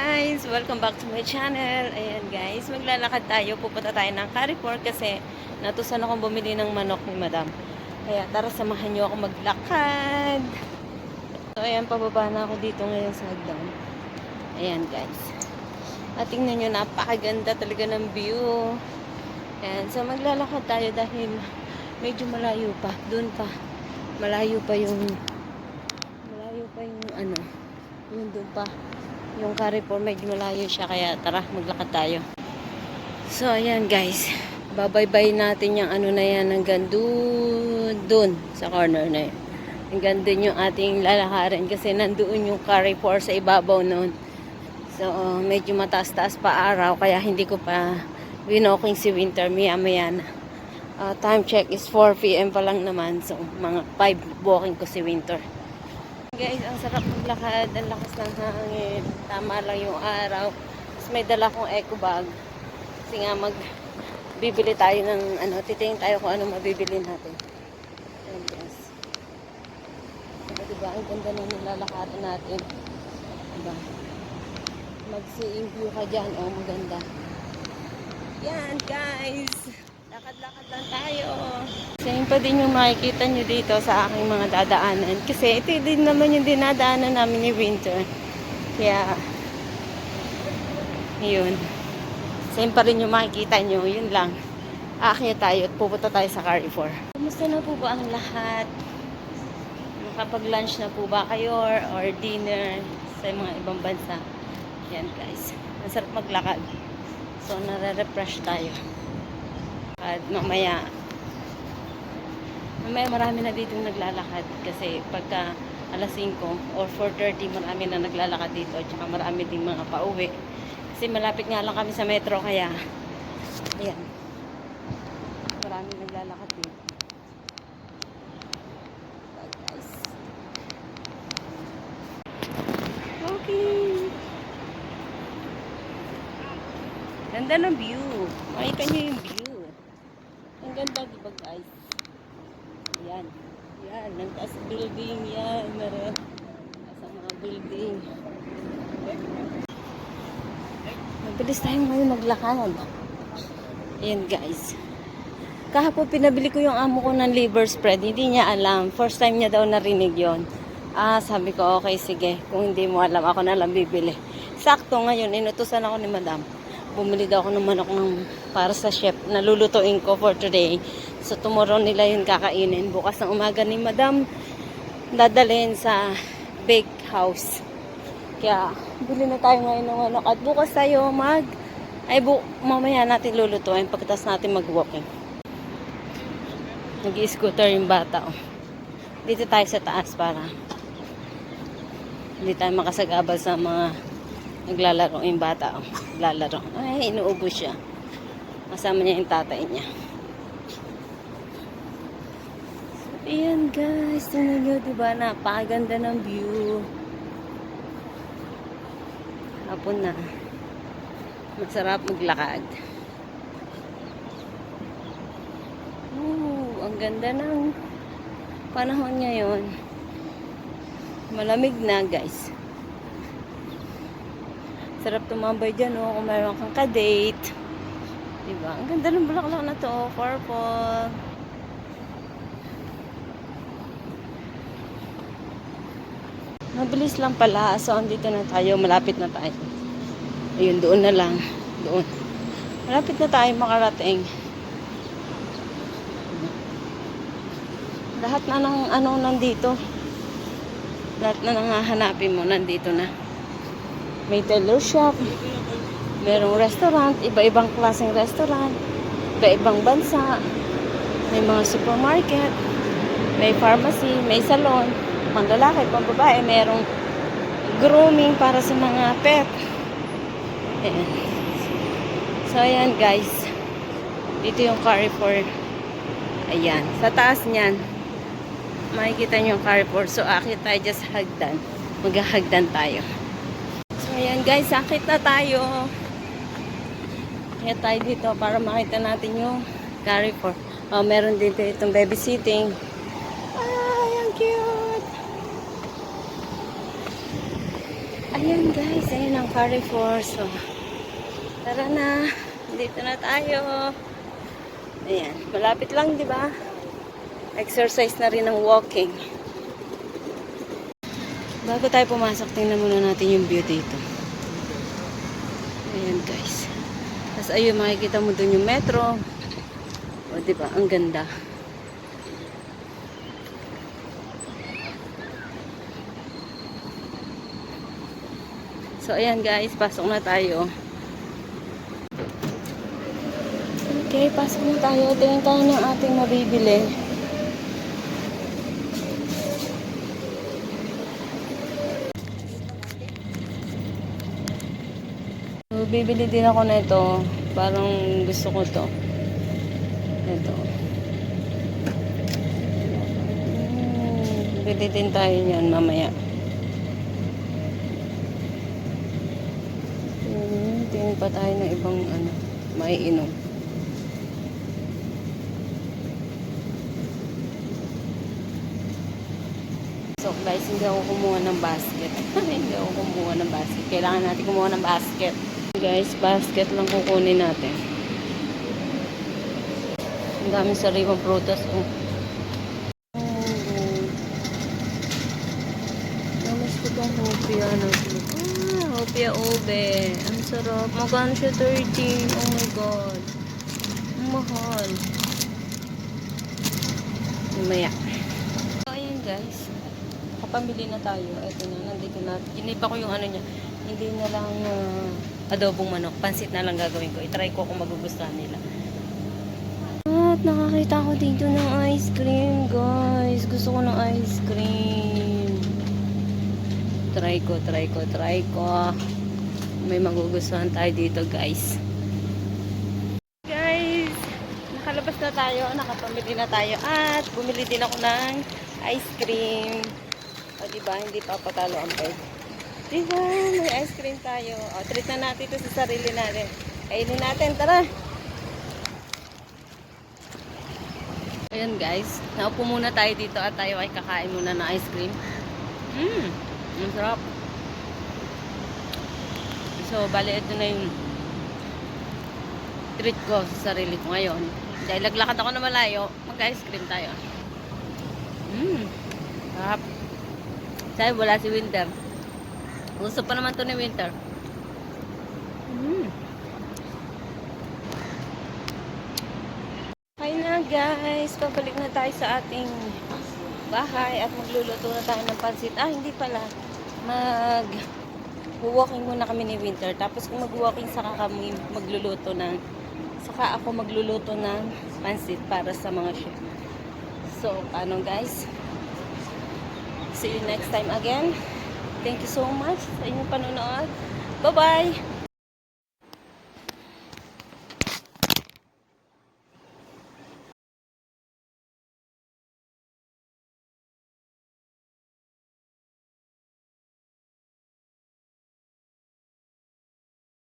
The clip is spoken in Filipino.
guys! Welcome back to my channel. Ayan guys, maglalakad tayo. Pupunta tayo ng Carrefour kasi natusan akong bumili ng manok ni madam. Kaya tara samahan niyo ako maglakad. So ayan, pababa na ako dito ngayon sa hagdan. Ayan guys. At tingnan nyo, napakaganda talaga ng view. Ayan, so maglalakad tayo dahil medyo malayo pa. Doon pa. Malayo pa yung malayo pa yung ano yung doon pa yung Carrefour medyo malayo siya kaya tara maglakad tayo. So ayan guys. Babaybay natin yung ano na yan hanggang doon doon sa corner na yun. Hanggang doon yung ating lalakarin kasi nandoon yung Carrefour sa ibabaw noon. So medyo mataas-taas pa araw kaya hindi ko pa winoking si Winter maya maya Uh, time check is 4pm pa lang naman so mga 5 walking ko si Winter Guys, ang sarap maglakad. Ang lakas ng hangin. Tama lang yung araw. Tapos may dala kong eco bag. Kasi nga mag bibili tayo ng ano, titingin tayo kung ano mabibili natin. Ayan guys. Diba, diba? Ang ganda na nilalakaran natin. Diba? Mag-seeing view ka dyan. Oh, maganda. Yan guys. Lakad-lakad lang tayo. Same pa din yung makikita nyo dito sa aking mga dadaanan. Kasi ito din naman yung dinadaanan namin ni Winter. Kaya, yun. Same pa rin yung makikita nyo. Yun lang. Aakyat tayo at pupunta tayo sa Carrefour. Kumusta na po ba ang lahat? Nakapag-lunch na po ba kayo or, or dinner sa mga ibang bansa? Yan guys. Ang sarap maglakad. So, nare-refresh tayo. At mamaya, mamaya marami na dito naglalakad kasi pagka alas 5 or 4.30 marami na naglalakad dito at saka marami ding mga pauwi. Kasi malapit nga lang kami sa metro kaya ayan. Marami naglalakad dito. Ganda ng view. Makita nyo yung view ang ganda diba guys yan. Yan. Ang taas building yan. Meron. Ang mga building. Mabilis tayo ngayon maglakad. Ayan guys. Kahapon pinabili ko yung amo ko ng liver spread. Hindi niya alam. First time niya daw narinig yon. Ah, sabi ko, okay, sige. Kung hindi mo alam, ako na lang bibili. Sakto ngayon, inutusan ako ni madam. Bumili daw ako ng manok ng, para sa chef. Nalulutuin ko for today. So, tomorrow nila yun kakainin. Bukas ng umaga ni madam, dadalhin sa bake house. Kaya, bili na tayo ngayon ng manok. At bukas tayo mag, ay bu mamaya natin lulutuin pagkatapos natin mag-walking. Nag-scooter yung bata. Oh. Dito tayo sa taas para hindi tayo makasagabal sa mga naglalaro yung bata. Oh. Naglalaro. Ay, inuubos siya. Kasama niya yung tatay niya. Ayan guys, tingnan nyo, diba? Napakaganda ng view. Hapon na. Masarap maglakad. Ooh, ang ganda ng panahon ngayon. Malamig na guys. Sarap tumambay dyan oh, kung meron kang ka-date. Diba? Ang ganda ng bulaklak na to, oh, purple. Mabilis lang pala. So, andito na tayo. Malapit na tayo. Ayun, doon na lang. Doon. Malapit na tayo makarating. Lahat na ng ano nandito. Lahat na nang hahanapin mo nandito na. May tailor shop. Merong restaurant. Iba-ibang klaseng restaurant. Iba-ibang bansa. May mga supermarket. May pharmacy. May salon pang lalaki, pang babae, merong grooming para sa mga pet. Ayan. So, ayan guys. Dito yung Carrefour. Ayan. Sa taas niyan, makikita nyo yung Carrefour. So, akit tayo just hagdan. Maghahagdan tayo. Ayan guys. Akit na tayo. Kaya tayo dito para makita natin yung Carrefour. Oh, meron dito itong baby sitting. Ay, ang cute! Ayan guys, ayan ang Carrefour. So, tara na. Dito na tayo. Ayan, malapit lang, di ba? Exercise na rin ng walking. Bago tayo pumasok, tingnan muna natin yung view dito. Ayan guys. Tapos ayun, makikita mo dun yung metro. O, di ba? Ang ganda. So, ayan guys, pasok na tayo. Okay, pasok na tayo. Tingin tayo ng ating mabibili. Bibili din ako na ito. Parang gusto ko to. Ito. Hmm, bili din tayo niyan mamaya. Hmm, tingin pa tayo ng ibang ano, maiinom. So guys, hindi ako kumuha ng basket. hindi ako kumuha ng basket. Kailangan natin kumuha ng basket. Guys, basket lang kukunin natin. Ang daming sariwang prutas. Oh. Oh. Namas ko tong hopia na Ah, hopia ube. Ang sarap. Magkano siya 13? Oh my god. Ang mahal. Mamaya. So, ayun guys. Kapamili na tayo. Ito na, nandito na. Ginipa ko yung ano niya. Hindi na lang ah, adobong manok. Pansit na lang gagawin ko. I-try ko kung magugustuhan nila. At nakakita ko dito ng ice cream, guys. Gusto ko ng ice cream. Try ko, try ko, try ko. May magugustuhan tayo dito, guys. Guys, nakalabas na tayo. Nakapamili na tayo. At bumili din ako ng ice cream. O, diba? Hindi pa patalo ang peg. Diba? May ice cream tayo. O, treat na natin ito sa sarili natin. Kainin natin. Tara! Ayan guys. Naupo muna tayo dito at tayo ay kakain muna ng ice cream. Mmm! Ang sarap. So, bali ito na yung treat ko sa sarili ko ngayon. Dahil naglakad ako na malayo, mag-ice cream tayo. Mmm! Sarap. Sabi, wala si Winter. Gusto pa naman to ni Winter. Mmm. Hi na guys, pabalik na tayo sa ating bahay at magluluto na tayo ng pansit. Ah, hindi pala. Mag walking muna kami ni Winter. Tapos kung mag-walking saka kami magluluto ng saka ako magluluto ng pansit para sa mga chef. So, paano guys? See you next time again. Thank you so much sa inyong panonood. Bye-bye!